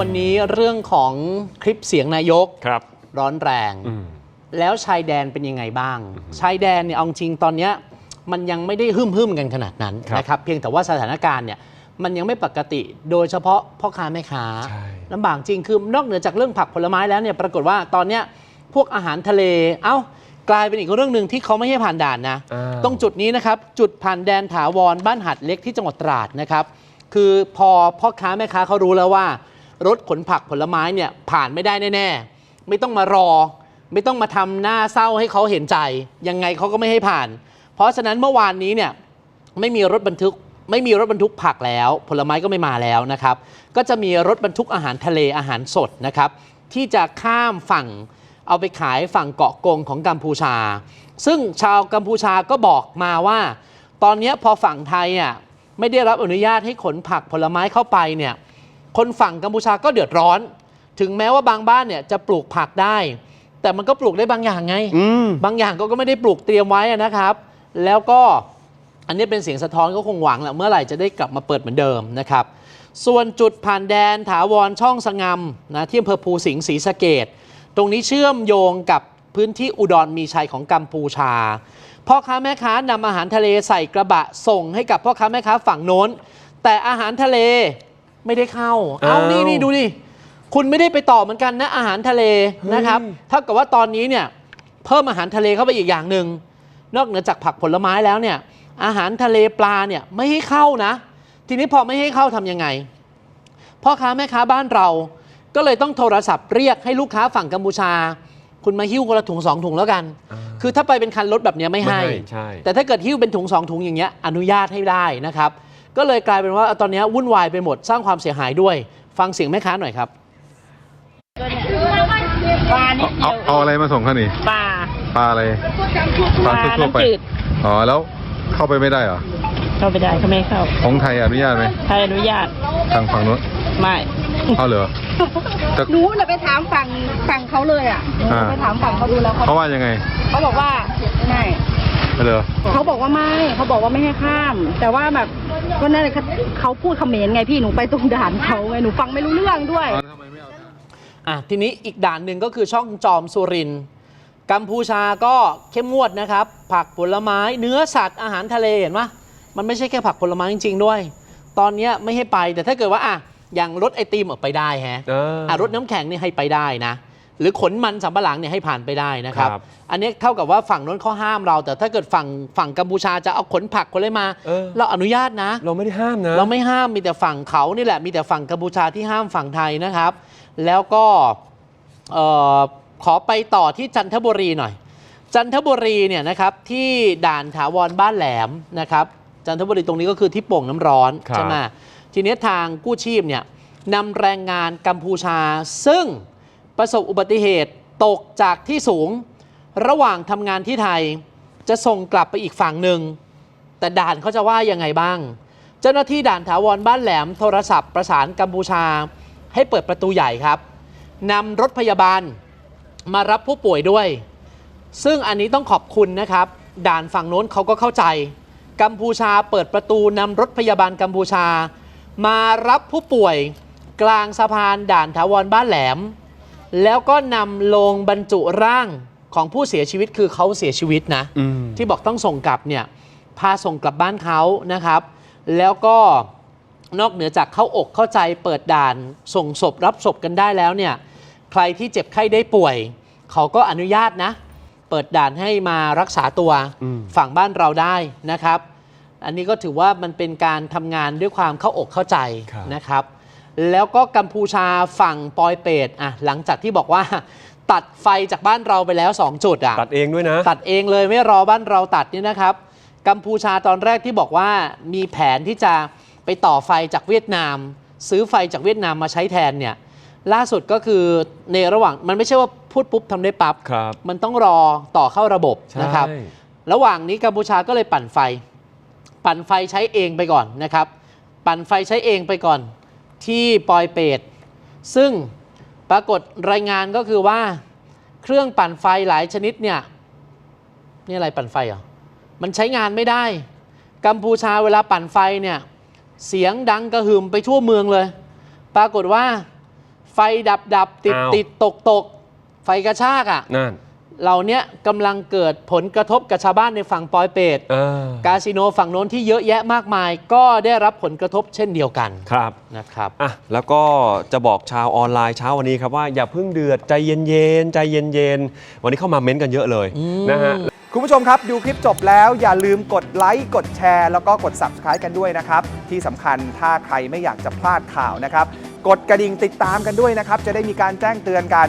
วันนี้เรื่องของคลิปเสียงนายกครับร้อนแรงอืมแล้วชายแดนเป็นยังไงบ้าง ชายแดนเนี่ยเอาจริงตอนเนี้ยมันยังไม่ได้หึ่มหึมๆกันขนาดนั้นครับนะครับ เพียงแต่ว่าสถานการณ์เนี่ยมันยังไม่ปกติโดยเฉพาะพ่อค้าแม่ค้าใช่ลำบากจริงคือนอกเหนือจากเรื่องผักผลไม้แล้วเนี่ยปรากฏว่าตอนเนี้ยพวกอาหารทะเล เอ้ากลายเป็นอีกเรื่องหนึ่งที่เขาไม่ให้ผ่านด่านนะอ้าวตรงจุดนี้นะครับ จุดผ่านแดนถาวรบ้านหัดเล็กที่จังหวัดตราดนะครับ คือพอพ่อค้าแม่ค้าเขารู้แล้วว่า รถขนผักผลไม้เนี่ยผ่านไม่ได้แน่ ๆ ไม่ต้องมารอ ไม่ต้องมาทำหน้าเศร้าให้เขาเห็นใจ ยังไงเขาก็ไม่ให้ผ่าน เพราะฉะนั้นเมื่อวานนี้เนี่ยไม่มีรถบรรทุกไม่มีรถบรรทุกผักแล้ว ผลไม้ก็ไม่มาแล้วนะครับ ก็จะมีรถบรรทุกอาหารทะเลอาหารสดนะครับ ที่จะข้ามฝั่งเอาไปขายฝั่งเกาะกงของกัมพูชา ซึ่งชาวกัมพูชาก็บอกมาว่า ตอนนี้พอฝั่งไทยอะไม่ได้รับอนุญาตให้ขนผักผลไม้เข้าไปเนี่ย คนฝั่งกัมพูชาก็เดือดร้อน ถึงแม้ว่าบางบ้านเนี่ยจะปลูกผักได้ แต่มันก็ปลูกได้บางอย่างไง อืม บางอย่างก็ก็ไม่ได้ปลูกเตรียมไว้อะนะครับ แล้วก็อันนี้เป็นเสียงสะท้อนก็คงหวังแหละเมื่อไหร่จะได้กลับมาเปิดเหมือนเดิมนะครับ ส่วนจุดผ่านแดนถาวรช่องสงมนะที่อำเภอภูสิงห์ศรีสะเกดตรงนี้เชื่อมโยงกับพื้นที่อุดรมีชัยของกัมพูชา พ่อค้าแม่ค้านำอาหารทะเลใส่กระบะส่งให้กับพ่อค้าแม่ค้าฝั่งโน้น แต่อาหารทะเล ไม่ได้เข้า เอาอ้าว นี่นี่ดูดิคุณไม่ได้ไปต่อเหมือนกันนะอาหารทะเลนะครับเฮ้ยเท่ากับว่าตอนนี้เนี่ยเพิ่มอาหารทะเลเข้าไปอีกอย่างหนึ่งนอกเหนือจากผักผลไม้แล้วเนี่ย อาหารทะเลปลาเนี่ยไม่ให้เข้านะ ทีนี้พอไม่ให้เข้าทำยังไง พ่อค้าแม่ค้าบ้านเรา ก็เลยต้องโทรศัพท์เรียกให้ลูกค้าฝั่งกัมพูชา คุณมาหิ้วคนละถุงสองถุงแล้วกัน อ่า คือถ้าไปเป็นคันรถแบบเนี้ยไม่ให้ ไม่ให้ใช่ แต่ถ้าเกิดหิ้วเป็นถุงสองถุงอย่างเงี้ยอนุญาตให้ได้นะครับ ก็เลยกลายเป็นว่าตอนเนี้ยวุ่นวายไปหมดสร้างความเสียหายด้วย ฟังเสียงแม่ค้าหน่อยครับปลานิดเดีเอายวเอาอะไรมาส่งเขานี่ปลาปลาอะไรปลาทั่วๆไปน้ำจืดอ๋อแล้วเข้าไปไม่ได้เหรอเข้าไปได้เขาไม่ให้เข้าของไทยอนุญาตไหมใครอนุญาตทางฝั่งนู้นไม่เขาเหรอแต่หนูน่ะไปถามฝั่งฝั่งเขาเลยอะหนูอ่าไปถามฝั่งเขาดูแล้วเขาเขาว่ายังไงเขาบอกว่าไม่ เหรอเขาบอกว่าไม่เขาบอกว่าไม่ให้ข้าม แต่ว่าแบบ วันนั้นเขาเขาพูดเขมรไงพี่หนูไปตรงด่านเขาไงหนูฟังไม่รู้เรื่องด้วยอะทีนี้อีกด่านหนึ่งก็คือช่องจอมสุรินทร์กัมพูชาก็เข้มงวดนะครับ ผักผลไม้เนื้อสัตว์อาหารทะเลเห็นไหมมันไม่ใช่แค่ผักผลไม้จริง ๆ ด้วย ตอนเนี้ยไม่ให้ไปแต่ถ้าเกิดว่าอะอย่างรถไอติมออกไปได้แฮะเอออ่อะรถน้ำแข็งเนี่ยให้ไปได้นะ หรือขนมันสำปะหลังเนี่ยให้ผ่านไปได้นะครับ ครับอันนี้เท่ากับว่าฝั่งโน้นเขาห้ามเรา แต่ถ้าเกิดฝั่งฝั่งกัมพูชาจะเอาขนผักขนอะไรมา เออ เราอนุญาตนะ เราไม่ได้ห้ามนะ เราไม่ห้ามมีแต่ฝั่งเขานี่แหละ มีแต่ฝั่งกัมพูชาที่ห้ามฝั่งไทยนะครับ แล้วก็เอ่อขอไปต่อที่จันทบุรีหน่อย จันทบุรีเนี่ยนะครับที่ด่านถาวรบ้านแหลมนะครับ จันทบุรีตรงนี้ก็คือที่โป่งน้ำร้อนครับ ใช่ไหมทีนี้ทางกู้ชีพเนี่ยนำแรงงานกัมพูชาซึ่ง ประสบอุบัติเหตุตกจากที่สูง ระหว่างทำงานที่ไทย จะส่งกลับไปอีกฝั่งหนึ่ง แต่ด่านเขาจะว่ายังไงบ้าง เจ้าหน้าที่ด่านถาวรบ้านแหลมโทรศัพท์ประสานกัมพูชา ให้เปิดประตูใหญ่ครับนำรถพยาบาลมารับผู้ป่วยด้วย ซึ่งอันนี้ต้องขอบคุณนะครับ ด่านฝั่งโน้นเขาก็เข้าใจ กัมพูชาเปิดประตูนำรถพยาบาลกัมพูชา มารับผู้ป่วยกลางสะพานด่านถาวรบ้านแหลม แล้วก็นำลงบรรจุร่างของผู้เสียชีวิตคือเขาเสียชีวิตนะ อืม ที่บอกต้องส่งกลับเนี่ยพาส่งกลับบ้านเขานะครับ แล้วก็นอกเหนือจากเข้าอกเข้าใจเปิดด่านส่งศพรับศพกันได้แล้วเนี่ยใครที่เจ็บไข้ได้ป่วย เขาก็อนุญาตนะ เปิดด่านให้มารักษาตัวอืม ฝั่งบ้านเราได้นะครับ อันนี้ก็ถือว่ามันเป็นการทำงานด้วยความเข้าอกเข้าใจครับ นะครับ แล้วก็กัมพูชาฝั่งปอยเปตอะหลังจากที่บอกว่า ตัดไฟจากบ้านเราไปแล้ว 2 จุดอะตัดเองด้วยนะ ตัดเองเลยไม่รอบ้านเราตัดนี่นะครับ กัมพูชาตอนแรกที่บอกว่ามีแผนที่จะไปต่อไฟจากเวียดนาม ซื้อไฟจากเวียดนามมาใช้แทนเนี่ยล่าสุดก็คือในระหว่างมันไม่ใช่ว่าพูดปุ๊บทำได้ปับ๊บครับมันต้องรอต่อเข้าระบบใช่นะครับ ระหว่างนี้กัมพูชาก็เลยปั่นไฟ ปั่นไฟใช้เองไปก่อนนะครับ ปั่นไฟใช้เองไปก่อน ที่ปอยเปตซึ่งปรากฏรายงานก็คือว่าเครื่องปั่นไฟหลายชนิดเนี่ยนี่อะไรปั่นไฟเหรอมันใช้งานไม่ได้ กัมพูชาเวลาปั่นไฟเนี่ยเสียงดังกระหึ่มไปทั่วเมืองเลย ปรากฏว่าไฟดับดับติดอ้าวติดตกตกไฟกระชากอะ่ะนั่น เหล่าเนี้ยกำลังเกิดผลกระทบกับชาวบ้านในฝั่งปอยเปตเออกาสิโนฝั่งโน้นที่เยอะแยะมากมาย ก็ได้รับผลกระทบเช่นเดียวกันครับนะครับอะแล้วก็จะบอกชาวออนไลน์เช้าวันนี้ครับว่าอย่าเพิ่งเดือดใจเย็นๆใจเย็นๆวันนี้เข้ามาเม้นต์กันเยอะเลยอืมนะฮะคุณผู้ชมครับ ดูคลิปจบแล้วอย่าลืมกดไลค์กดแชร์ แล้วก็กด Subscribe กันด้วยนะครับ ที่สำคัญถ้าใครไม่อยากจะพลาดข่าวนะครับ กดกระดิ่งติดตามกันด้วยนะครับ จะได้มีการแจ้งเตือนกัน